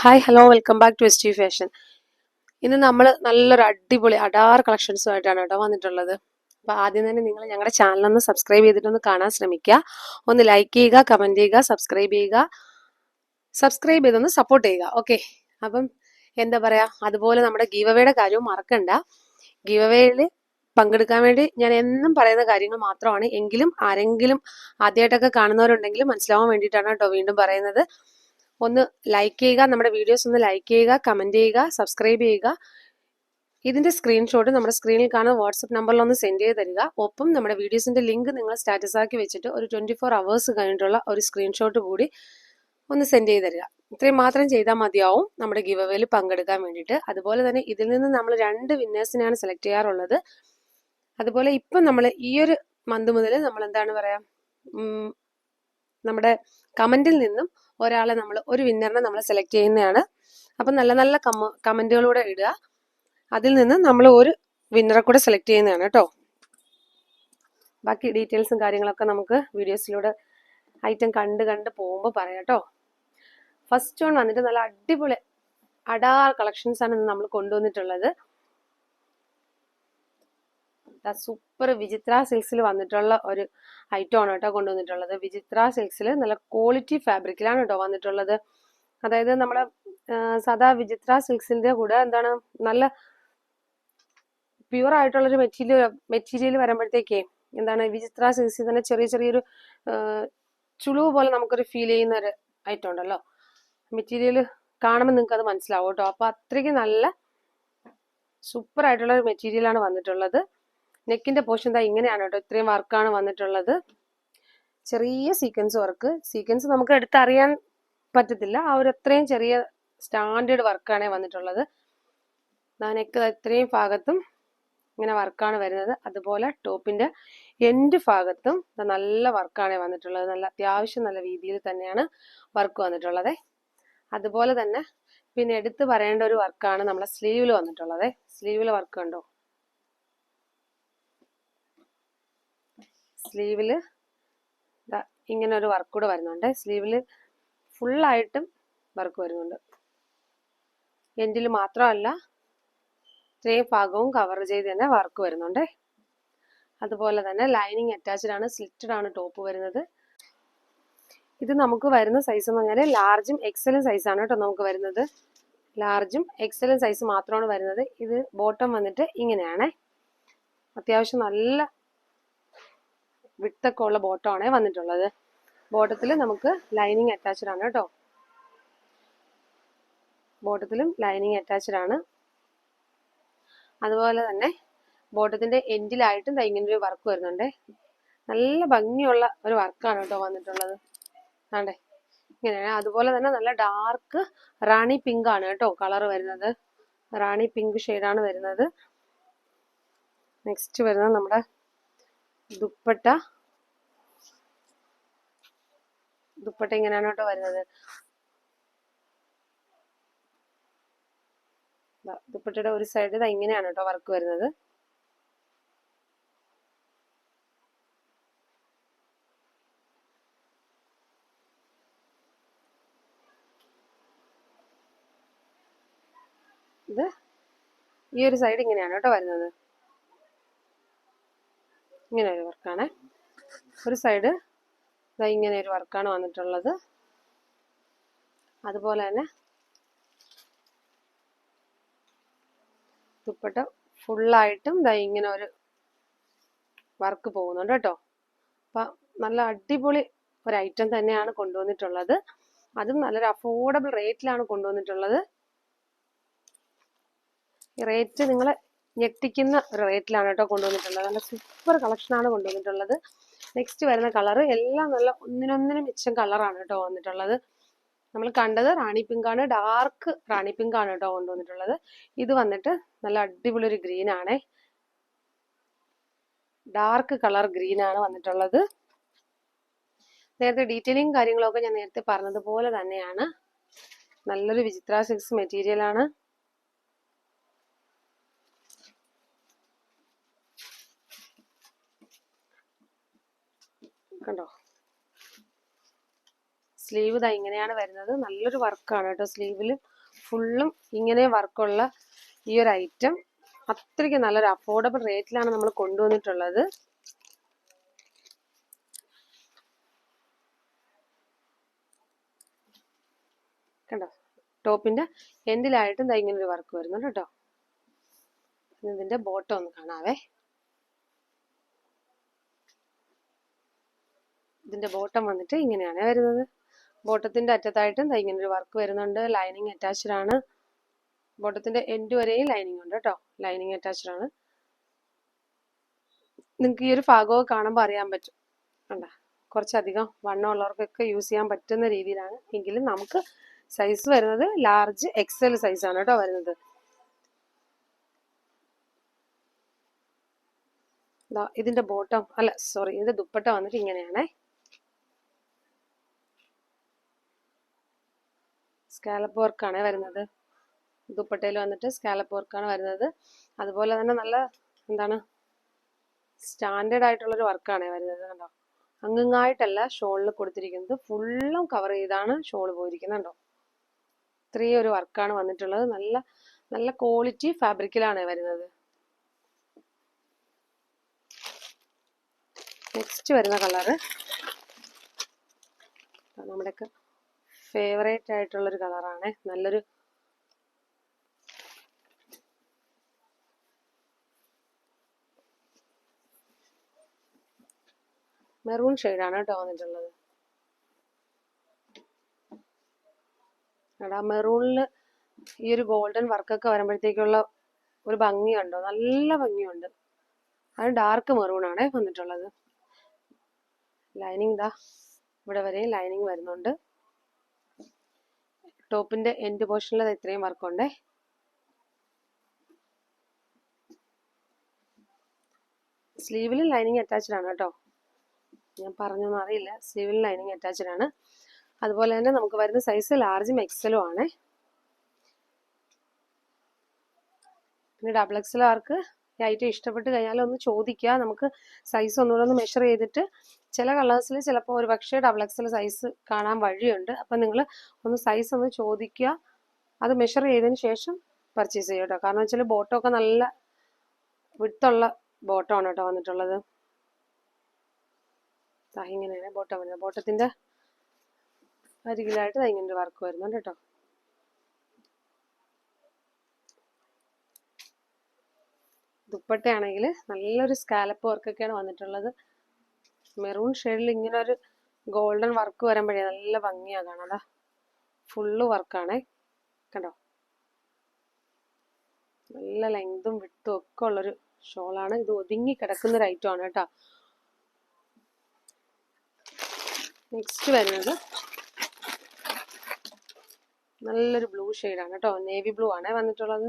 Hi hello welcome back to S T fashion ഇന്ന് നമ്മൾ നല്ലൊരു അടിപൊളി അഡാർ കളക്ഷൻസുമായിട്ടാണ് കേട്ടോ വന്നിട്ടുള്ളത്. അപ്പോൾ ആദ്യം തന്നെ നിങ്ങൾ ഞങ്ങളുടെ ചാനലൊന്ന് സബ്സ്ക്രൈബ് ചെയ്തിട്ടൊന്ന് കാണാൻ ശ്രമിക്കുക. ഒന്ന് ലൈക്ക് ചെയ്യുക കമന്റ് ചെയ്യുക സബ്സ്ക്രൈബ് ചെയ്യുക. സബ്സ്ക്രൈബ് ചെയ്തൊന്ന് സപ്പോർട്ട് ചെയ്യുക. ഓക്കെ അപ്പം എന്താ പറയുക അതുപോലെ നമ്മുടെ ഗീവവേയുടെ കാര്യവും മറക്കണ്ട. ഗീവവേയിൽ പങ്കെടുക്കാൻ വേണ്ടി ഞാൻ എന്നും പറയുന്ന കാര്യങ്ങൾ മാത്രമാണ്. എങ്കിലും ആരെങ്കിലും ആദ്യമായിട്ടൊക്കെ കാണുന്നവരുണ്ടെങ്കിൽ മനസ്സിലാവാൻ വേണ്ടിയിട്ടാണ് കേട്ടോ വീണ്ടും പറയുന്നത്. ഒന്ന് ലൈക്ക് ചെയ്യുക നമ്മുടെ വീഡിയോസ് ഒന്ന് ലൈക്ക് ചെയ്യുക കമന്റ് ചെയ്യുക സബ്സ്ക്രൈബ് ചെയ്യുക. ഇതിന്റെ സ്ക്രീൻഷോട്ട് നമ്മുടെ സ്ക്രീനിൽ കാണുന്ന വാട്സപ്പ് നമ്പറിൽ ഒന്ന് സെൻഡ് ചെയ്ത് തരിക. ഒപ്പം നമ്മുടെ വീഡിയോസിന്റെ ലിങ്ക് നിങ്ങൾ സ്റ്റാറ്റസ് ആക്കി വെച്ചിട്ട് ഒരു ട്വന്റി ഫോർ അവേഴ്സ് കഴിഞ്ഞിട്ടുള്ള ഒരു സ്ക്രീൻഷോട്ട് കൂടി ഒന്ന് സെൻഡ് ചെയ്ത് തരിക. ഇത്രയും മാത്രം ചെയ്താൽ മതിയാവും നമ്മുടെ ഗിവ് അവേയിൽ പങ്കെടുക്കാൻ വേണ്ടിയിട്ട്. അതുപോലെ തന്നെ ഇതിൽ നിന്ന് നമ്മൾ രണ്ട് വിന്നേഴ്സിനെയാണ് സെലക്ട് ചെയ്യാറുള്ളത്. അതുപോലെ ഇപ്പം നമ്മൾ ഈ ഒരു മന്ത് മുതൽ നമ്മൾ എന്താണ് പറയാ ഉം, നമ്മുടെ കമന്റിൽ നിന്നും ഒരാളെ നമ്മൾ ഒരു വിന്നറിനെ നമ്മൾ സെലക്ട് ചെയ്യുന്നതാണ്. അപ്പം നല്ല നല്ല കമ കമന്റുകളൂടെ ഇടുക. അതിൽ നിന്ന് നമ്മൾ ഒരു വിന്നറെ കൂടെ സെലക്ട് ചെയ്യുന്നതാണ് കേട്ടോ. ബാക്കി ഡീറ്റെയിൽസും കാര്യങ്ങളൊക്കെ നമുക്ക് വീഡിയോസിലൂടെ ഐറ്റം കണ്ട് കണ്ട് പോകുമ്പോൾ പറയാം കേട്ടോ. ഫസ്റ്റ് വൺ വന്നിട്ട് നല്ല അടിപൊളി അഡാർ കളക്ഷൻസ് ആണ് നമ്മൾ കൊണ്ടുവന്നിട്ടുള്ളത്. സൂപ്പർ വിചിത്ര സിൽക്സിൽ വന്നിട്ടുള്ള ഒരു ഐറ്റം ആണ് കേട്ടോ കൊണ്ടുവന്നിട്ടുള്ളത്. വിചിത്ര സിൽക്സിൽ നല്ല ക്വാളിറ്റി ഫാബ്രിക്കിലാണ് കേട്ടോ വന്നിട്ടുള്ളത്. അതായത് നമ്മളെ സാധാ വിചിത്ര സിൽക്സിന്റെ കൂടെ എന്താണ് നല്ല പ്യുവർ ആയിട്ടുള്ള ഒരു മെറ്റീരിയൽ മെറ്റീരിയൽ വരുമ്പോഴത്തേക്കേ എന്താണ് വിചിത്ര സിൽക്സിൽ തന്നെ ചെറിയ ചെറിയൊരു ചുളിവ് പോലെ നമുക്കൊരു ഫീൽ ചെയ്യുന്ന ഒരു ഐറ്റം ഉണ്ടല്ലോ. മെറ്റീരിയൽ കാണുമ്പോൾ നിങ്ങൾക്ക് അത് മനസ്സിലാവും കേട്ടോ അപ്പൊ അത്രയ്ക്ക് നല്ല സൂപ്പർ ആയിട്ടുള്ള ഒരു മെറ്റീരിയലാണ് വന്നിട്ടുള്ളത്. നെക്കിന്റെ പോർഷൻ ഇതാ ഇങ്ങനെയാണ് കേട്ടോ ഇത്രയും വർക്കാണ് വന്നിട്ടുള്ളത്. ചെറിയ സീക്വൻസ് വർക്ക് സീക്വൻസ് നമുക്ക് എടുത്തറിയാൻ പറ്റത്തില്ല. ആ ഒരു അത്രയും ചെറിയ സ്റ്റാൻഡേർഡ് വർക്കാണ് വന്നിട്ടുള്ളത്. നെക്ക് ഇത്രയും ഭാഗത്തും ഇങ്ങനെ വർക്കാണ് വരുന്നത്. അതുപോലെ ടോപ്പിന്റെ എൻഡ് ഭാഗത്തും നല്ല വർക്കാണ് വന്നിട്ടുള്ളത്. നല്ല അത്യാവശ്യം നല്ല രീതിയിൽ തന്നെയാണ് വർക്ക് വന്നിട്ടുള്ളത്. അതുപോലെ തന്നെ പിന്നെ എടുത്തു പറയേണ്ട ഒരു വർക്കാണ് നമ്മളെ സ്ലീവിൽ വന്നിട്ടുള്ളത്. സ്ലീവിൽ വർക്ക് ഉണ്ടോ? സ്ലീവിൽ ഇങ്ങനെ ഒരു വർക്ക് കൂടെ വരുന്നുണ്ട്. സ്ലീവിൽ ഫുള്ളായിട്ടും വർക്ക് വരുന്നുണ്ട്. എൻഡിൽ മാത്രമല്ല ഇത്രയും ഭാഗവും കവർ ചെയ്ത് തന്നെ വർക്ക് വരുന്നുണ്ട്. അതുപോലെ തന്നെ ലൈനിങ് അറ്റാച്ച്ഡ് ആണ് സ്ലിറ്റഡ് ആണ് ടോപ്പ് വരുന്നത്. ഇത് നമുക്ക് വരുന്ന സൈസ് എന്ന് പറഞ്ഞാൽ ലാർജും എക്സലും സൈസാണ് കേട്ടോ നമുക്ക് വരുന്നത്. ലാർജും എക്സലും സൈസ് മാത്രമാണ് വരുന്നത്. ഇത് ബോട്ടം വന്നിട്ട് ഇങ്ങനെയാണേ. അത്യാവശ്യം നല്ല വിട്ടൊക്കെ ഉള്ള ബോട്ടമാണ് വന്നിട്ടുള്ളത്. ബോട്ടത്തിൽ നമുക്ക് ലൈനിങ് അറ്റാച്ച്ഡ് ആണ് കേട്ടോ. ബോട്ടത്തിലും ലൈനിങ് അറ്റാച്ച്ഡ് ആണ്. അതുപോലെ തന്നെ ബോട്ടത്തിന്റെ എൻഡിലായിട്ടും ഇങ്ങനെ ഒരു വർക്ക് വരുന്നുണ്ട്. നല്ല ഭംഗിയുള്ള ഒരു വർക്കാണ് കേട്ടോ വന്നിട്ടുള്ളത്. ആണ്ടേ? ഇങ്ങനെയാണ്. അതുപോലെ തന്നെ നല്ല ഡാർക്ക് റാണി പിങ്ക് ആണ് കേട്ടോ കളർ വരുന്നത്. റാണി പിങ്ക് ഷെയ്ഡാണ് വരുന്നത്. നെക്സ്റ്റ് വരുന്നത് നമ്മുടെ ദുപ്പട്ട. ദുപ്പട്ട ഇങ്ങനെയാണ് കേട്ടോ വരുന്നത് ദുപ്പട്ടയുടെ ഒരു സൈഡ് ഇതാ ഇങ്ങനെയാണ് കേട്ടോ വർക്ക് വരുന്നത്. ഇത് ഈ ഒരു സൈഡ് ഇങ്ങനെയാണ് കേട്ടോ വരുന്നത്. ഇങ്ങനെ ഒരു വർക്കാണ്. ഒരു സൈഡ് ഇതാ ഇങ്ങനെ ഒരു വർക്കാണ് വന്നിട്ടുള്ളത്. അതുപോലെ തന്നെ ദുപ്പട്ട ഫുള്ളായിട്ടും ഇതാ ഇങ്ങനെ ഒരു വർക്ക് പോകുന്നുണ്ട് കേട്ടോ. അപ്പൊ നല്ല അടിപൊളി ഒരു ഐറ്റം തന്നെയാണ് കൊണ്ടുവന്നിട്ടുള്ളത്. അതും നല്ലൊരു അഫോർഡബിൾ റേറ്റിലാണ് കൊണ്ടുവന്നിട്ടുള്ളത്. ഈ റേറ്റ് നിങ്ങളെ ഞെട്ടിക്കുന്ന റേറ്റിലാണ് കേട്ടോ കൊണ്ടുവന്നിട്ടുള്ളത്. നല്ല സൂപ്പർ കളക്ഷനാണ് കൊണ്ടുവന്നിട്ടുള്ളത്. നെക്സ്റ്റ് വരുന്ന കളർ എല്ലാം നല്ല ഒന്നിനൊന്നിനും മിച്ചം കളറാണ് കേട്ടോ വന്നിട്ടുള്ളത്. നമ്മൾ കണ്ടത് റാണി പിങ്കാണ് ഡാർക്ക് റാണി പിങ്കാണ് കേട്ടോ കൊണ്ടുവന്നിട്ടുള്ളത്. ഇത് വന്നിട്ട് നല്ല അടിപൊളി ഒരു ഗ്രീൻ ഡാർക്ക് കളർ ഗ്രീൻ ആണ് വന്നിട്ടുള്ളത്. നേരത്തെ ഡീറ്റെയിലിംഗ് കാര്യങ്ങളൊക്കെ ഞാൻ നേരത്തെ പറഞ്ഞതുപോലെ തന്നെയാണ്. നല്ലൊരു വിചിത്ര സിക്സ് മെറ്റീരിയൽ ആണ്. കണ്ടോ? സ്ലീവ് ഇതാ ഇങ്ങനെയാണ് വരുന്നത്. നല്ലൊരു വർക്കാണ് കേട്ടോ സ്ലീവിൽ ഫുള്ളും ഇങ്ങനെ വർക്കുള്ള ഈ ഒരു ഐറ്റം അത്രയ്ക്ക് നല്ലൊരു അഫോർഡബിൾ റേറ്റിലാണ് നമ്മൾ കൊണ്ടുവന്നിട്ടുള്ളത്. കണ്ടോ? ടോപ്പിന്റെ എൻഡിലായിട്ടും ദാ ഇങ്ങനെ ഒരു വർക്ക് വരുന്നുണ്ട് കേട്ടോ. ഇതിന്റെ ബോട്ടം ഒന്ന് കാണാവേ. ഇതിന്റെ ബോട്ടം വന്നിട്ട് ഇങ്ങനെയാണ്. വരുന്നത്. ബോട്ടത്തിന്റെ അറ്റത്തായിട്ടും ഇങ്ങനെ ഒരു വർക്ക് വരുന്നുണ്ട്. ലൈനിങ് അറ്റാച്ച്ഡ് ആണ്. ബോട്ടത്തിന്റെ എൻഡ് വരെയും ലൈനിങ് ഉണ്ട് കേട്ടോ ലൈനിങ് അറ്റാച്ച്ഡ് ആണ്. നിങ്ങൾക്ക് ഈ ഒരു ഭാഗമൊക്കെ കാണുമ്പോൾ അറിയാൻ പറ്റും. കണ്ട? കുറച്ചധികം വണ്ണം ഉള്ളവർക്കൊക്കെ യൂസ് ചെയ്യാൻ പറ്റുന്ന രീതിയിലാണ്. എങ്കിലും നമുക്ക് സൈസ് വരുന്നത് ലാർജ് എക്സൽ സൈസ് ആണ് കേട്ടോ വരുന്നത്. ഇതിന്റെ ബോട്ടം അല്ല സോറി ഇതിന്റെ ദുപ്പട്ട വന്നിട്ട് ഇങ്ങനെയാണേ. സ്കാലപ്പ് വർക്കാണ് വരുന്നത്. ദുപ്പട്ടയിൽ വന്നിട്ട് സ്കാലപ്പ് വർക്കാണ് വരുന്നത്. അതുപോലെ തന്നെ നല്ല എന്താണ് സ്റ്റാൻഡേർഡ് ആയിട്ടുള്ളൊരു വർക്കാണ് വരുന്നത് കണ്ടോ. അങ്ങായിട്ടല്ല ഷോളിൽ കൊടുത്തിരിക്കുന്നത്. ഫുള്ളും കവർ ചെയ്താണ് ഷോൾ പോയിരിക്കുന്നത് കണ്ടോ. ഇത്രയും ഒരു വർക്കാണ് വന്നിട്ടുള്ളത്. നല്ല നല്ല ക്വാളിറ്റി ഫാബ്രിക്കിലാണ് വരുന്നത്. നെക്സ്റ്റ് വരുന്ന കളറ്. നമ്മുടെയൊക്കെ ഫേവറേറ്റ് ആയിട്ടുള്ളൊരു കളറാണ്. നല്ലൊരു മെറൂൺ ഷെയ്ഡാണ് കേട്ടോ വന്നിട്ടുള്ളത്. എടാ മെറൂണിൽ ഈ ഒരു ഗോൾഡൻ വർക്കൊക്കെ വരുമ്പോഴത്തേക്കുള്ള ഒരു ഭംഗിയുണ്ടോ നല്ല ഭംഗിയുണ്ട്. അത് ഡാർക്ക് മെറൂണാണ് വന്നിട്ടുള്ളത്. ലൈനിങ് ദാ ഇവിടെ വരെ ലൈനിങ് വരുന്നുണ്ട്. ടോപ്പിന്റെ എൻഡ് പോർഷനിൽ ഇത്രയും വർക്കുണ്ടേ സ്ലീവിൽ ലൈനിങ് അറ്റാച്ച്ഡ് ആണ് കേട്ടോ. ഞാൻ പറഞ്ഞൊന്നും അറിയില്ല. സ്ലീവിൽ ലൈനിങ് അറ്റാച്ച്ഡ് ആണ്. അതുപോലെ തന്നെ നമുക്ക് വരുന്ന സൈസ് ലാർജും എക്സലും ആണ്. പിന്നെ ഡബിൾ എക്സൽ ആർക്ക് ഈ ഐറ്റം ഇഷ്ടപ്പെട്ട് കഴിഞ്ഞാൽ ഒന്ന് ചോദിക്കുക. നമുക്ക് സൈസ് ഒന്നുകൂടെ ഒന്ന് മെഷർ ചെയ്തിട്ട് ചില കളേഴ്സിൽ ചിലപ്പോൾ ഒരു പക്ഷേ ഡബിൾ എക്സൽ സൈസ് കാണാൻ വഴിയുണ്ട്. അപ്പം നിങ്ങൾ ഒന്ന് സൈസ് ഒന്ന് ചോദിക്കുക. അത് മെഷർ ചെയ്തതിന് ശേഷം പർച്ചേസ് ചെയ്യുക കേട്ടോ കാരണം വെച്ചാൽ ബോട്ടമൊക്കെ നല്ല വിട്ടുള്ള ബോട്ടമാണ് കേട്ടോ വന്നിട്ടുള്ളത്. ഇങ്ങനെയാണ് ബോട്ടം വരുന്നത്. ബോട്ടത്തിന്റെ അരികിലായിട്ട് ഇങ്ങനെ ഒരു വർക്ക് വരുന്നുണ്ട് കേട്ടോ ദുപ്പട്ടയാണെങ്കിൽ നല്ലൊരു സ്കാലപ്പ് വർക്കൊക്കെയാണ് വന്നിട്ടുള്ളത്. മെറൂൺ ഷെയ്ഡിൽ ഇങ്ങനെ ഒരു ഗോൾഡൻ വർക്ക് വരുമ്പോഴേ നല്ല ഭംഗിയാ കാണാതാ ഫുള്ള് വർക്കാണേ കണ്ടോ? നല്ല ലെങ്തും വിട്ടും ഒക്കെ ഉള്ളൊരു ഷോളാണ് ഇത് ഒതുങ്ങി കിടക്കുന്ന ഒരു ഐറ്റം ആണ് കേട്ടോ. നെക്സ്റ്റ് വരുന്നത് നല്ലൊരു ബ്ലൂ ഷെയ്ഡാണ് കേട്ടോ. നേവി ബ്ലൂ ആണ് വന്നിട്ടുള്ളത്.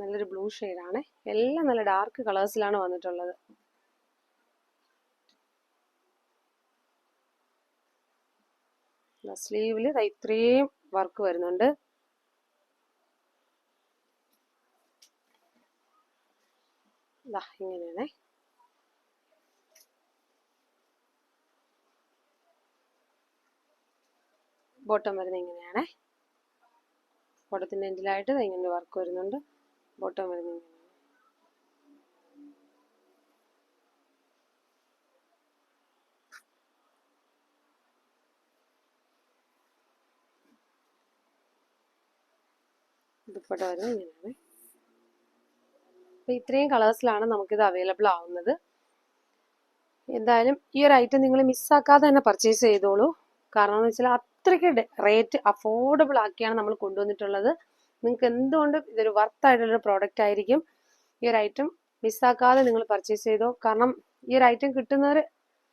നല്ലൊരു ബ്ലൂ ആണ് എല്ലാം നല്ല ഡാർക്ക് കളേഴ്സിലാണ് വന്നിട്ടുള്ളത്. സ്ലീവിൽ ഇത്രയും വർക്ക് വരുന്നുണ്ട്. ഇങ്ങനെയാണ്. ബോട്ടം വരുന്നത് ഇങ്ങനെയാണേ. ബോട്ടത്തിന്റെ എൻഡിലായിട്ട് ഇങ്ങനെ വർക്ക് വരുന്നുണ്ട്. ബോട്ടം വരുന്നത് ദുപ്പട്ട വരുന്നത് ഇങ്ങനെയാണ്. അപ്പൊ ഇത്രയും കളേഴ്സിലാണ് നമുക്കിത് അവൈലബിൾ ആവുന്നത്. എന്തായാലും ഈ ഒരു ഐറ്റം നിങ്ങൾ മിസ്സാക്കാതെ തന്നെ പർച്ചേസ് ചെയ്തോളൂ. കാരണം എന്ന് വെച്ചാൽ അത്രയ്ക്ക് റേറ്റ് അഫോർഡബിൾ ആക്കിയാണ് നമ്മൾ കൊണ്ടുവന്നിട്ടുള്ളത്. നിങ്ങൾക്ക് എന്തുകൊണ്ടും ഇതൊരു വർത്ത് ആയിട്ടുള്ളൊരു പ്രോഡക്റ്റ് ആയിരിക്കും? ഈ ഒരു ഐറ്റം മിസ്സാക്കാതെ നിങ്ങൾ പർച്ചേസ് ചെയ്തോ? കാരണം ഈ ഒരു ഐറ്റം കിട്ടുന്നവർ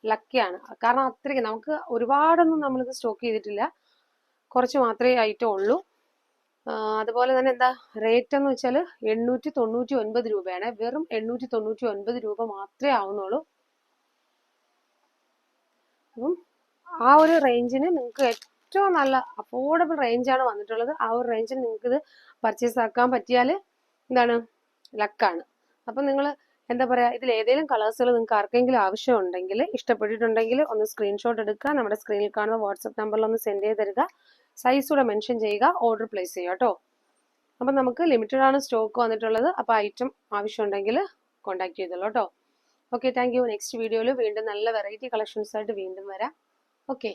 ലക്കിയാണ് കാരണം അത്രയ്ക്ക് നമുക്ക് ഒരുപാടൊന്നും നമ്മളിത് സ്റ്റോക്ക് ചെയ്തിട്ടില്ല. കുറച്ച് മാത്രമേ ഐറ്റം ഉള്ളൂ. അതുപോലെ തന്നെ എന്താ റേറ്റ് എന്ന് വെച്ചാൽ എണ്ണൂറ്റി തൊണ്ണൂറ്റി ഒൻപത് രൂപയാണ്. വെറും എണ്ണൂറ്റി തൊണ്ണൂറ്റി ഒൻപത് രൂപ മാത്രമേ ആവുന്നുള്ളൂ. അപ്പം ആ ഒരു റേഞ്ചിന് നിങ്ങൾക്ക് ഏറ്റവും നല്ല അഫോർഡബിൾ റേഞ്ചാണ് വന്നിട്ടുള്ളത്. ആ ഒരു റേഞ്ചിൽ നിങ്ങൾക്ക് ഇത് പർച്ചേസ് ആക്കാൻ പറ്റിയാൽ എന്താണ്? ലക്കാണ് അപ്പം നിങ്ങൾ എന്താ പറയുക ഇതിൽ ഏതെങ്കിലും കളേഴ്സുകൾ നിങ്ങൾക്ക് ആർക്കെങ്കിലും ആവശ്യമുണ്ടെങ്കിൽ ഇഷ്ടപ്പെട്ടിട്ടുണ്ടെങ്കിൽ ഒന്ന് സ്ക്രീൻഷോട്ട് എടുക്കുക. നമ്മുടെ സ്ക്രീനിൽ കാണുന്ന വാട്സപ്പ് നമ്പറിൽ ഒന്ന് സെൻഡ് ചെയ്ത് തരിക. സൈസ് കൂടെ മെൻഷൻ ചെയ്യുക. ഓർഡർ പ്ലേസ് ചെയ്യുക കേട്ടോ അപ്പം നമുക്ക് ലിമിറ്റഡ് ആണ് സ്റ്റോക്ക് വന്നിട്ടുള്ളത്. അപ്പോൾ ഐറ്റം ആവശ്യമുണ്ടെങ്കിൽ കോൺടാക്ട് ചെയ്തോളൂ കേട്ടോ ഓക്കെ താങ്ക് നെക്സ്റ്റ് വീഡിയോയിൽ വീണ്ടും നല്ല വെറൈറ്റി കളക്ഷൻസ് ആയിട്ട് വീണ്ടും വരാം. ഓക്കെ